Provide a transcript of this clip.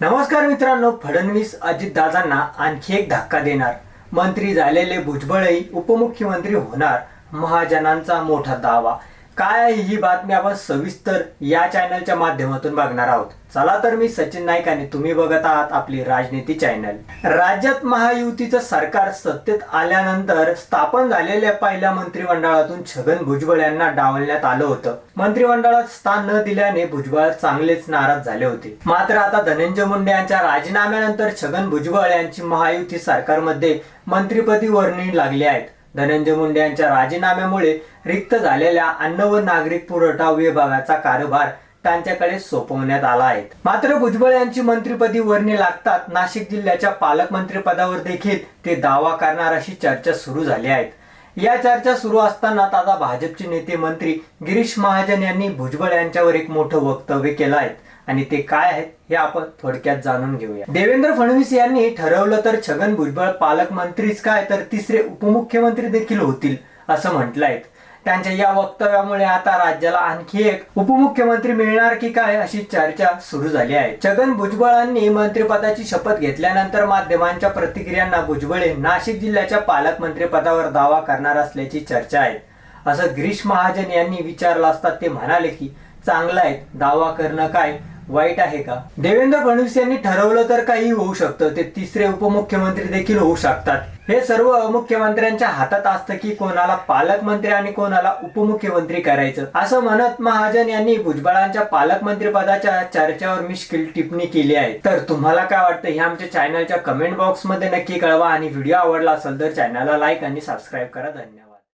नमस्कार मित्रांनो फडणवीस अजितदादांना आणखी एक धक्का देणार. मंत्री झालेले भुजबळही उपमुख्यमंत्री होणार. महाजनांचा मोठा दावा. काय आहे ही बातमी आपण सविस्तर या चॅनलच्या माध्यमातून बघणार आहोत. चला तर मी सचिन नाईक आणि तुम्ही बघत आहात आपली राजनीती चॅनल राज्यात महायुतीचं सरकार सत्तेत आल्यानंतर स्थापन झालेल्या पहिल्या मंत्रिमंडळातून छगन भुजबळ यांना डावलण्यात आलं होतं. मंत्रिमंडळात स्थान न दिल्याने भुजबळ चांगलेच नाराज झाले होते. मात्र आता धनंजय मुंडे यांच्या राजीनाम्यानंतर छगन भुजबळ यांची महायुती सरकारमध्ये मंत्रिपदी वर्णी लागली आहेत. धनंजय मुंडे यांच्या राजीनाम्यामुळे रिक्त झालेल्या अन्न व नागरिक पुरवठा विभागाचा कारभार त्यांच्याकडे सोपवण्यात आला आहे. मात्र भुजबळ यांची मंत्रिपदी वर्णी लागतात नाशिक जिल्ह्याच्या पालकमंत्रीपदावर देखील ते दावा करणार अशी चर्चा सुरू झाली आहेत या चर्चा सुरू असताना आता भाजपचे नेते मंत्री गिरीश महाजन यांनी भुजबळ यांच्यावर एक मोठं वक्तव्य केलं आहे. आणि ते काय आहेत हे आपण थोडक्यात जाणून घेऊया. देवेंद्र फडणवीस यांनी ठरवलं तर छगन भुजबळ पालकमंत्रीच काय तर तिसरे उपमुख्यमंत्री देखील होतील असं म्हटलंय. त्यांच्या या वक्तव्यामुळे आता राज्याला आणखी एक उपमुख्यमंत्री मिळणार की काय अशी चर्चा सुरू झाली आहे. छगन भुजबळांनी मंत्रिपदाची शपथ घेतल्यानंतर माध्यमांच्या प्रतिक्रियांना भुजबळ हे नाशिक जिल्ह्याच्या पालकमंत्रीपदावर दावा करणार असल्याची चर्चा आहे. असं गिरीश महाजन यांनी विचारलं असता ते म्हणाले की चांगलं आहे दावा करणं काय? वाईट आहे का? देवेंद्र फडणवीस यांनी ठरवलं तर काही होऊ शकतं. ते तिसरे उपमुख्यमंत्री देखील होऊ शकतात. हे सर्व मुख्यमंत्र्यांच्या हातात असतं की कोणाला पालकमंत्री आणि कोणाला उपमुख्यमंत्री करायचं. असं म्हणत महाजन यांनी भुजबळांच्या पालकमंत्री पदाच्या चर्चेवर मिश्किल टिप्पणी केली आहे. तर तुम्हाला काय वाटतं? हे आमच्या चॅनलच्या कमेंट बॉक्समध्ये नक्की कळवा आणि व्हिडिओ आवडला असेल तर चॅनलला लाईक आणि सबस्क्राईब करा. धन्यवाद.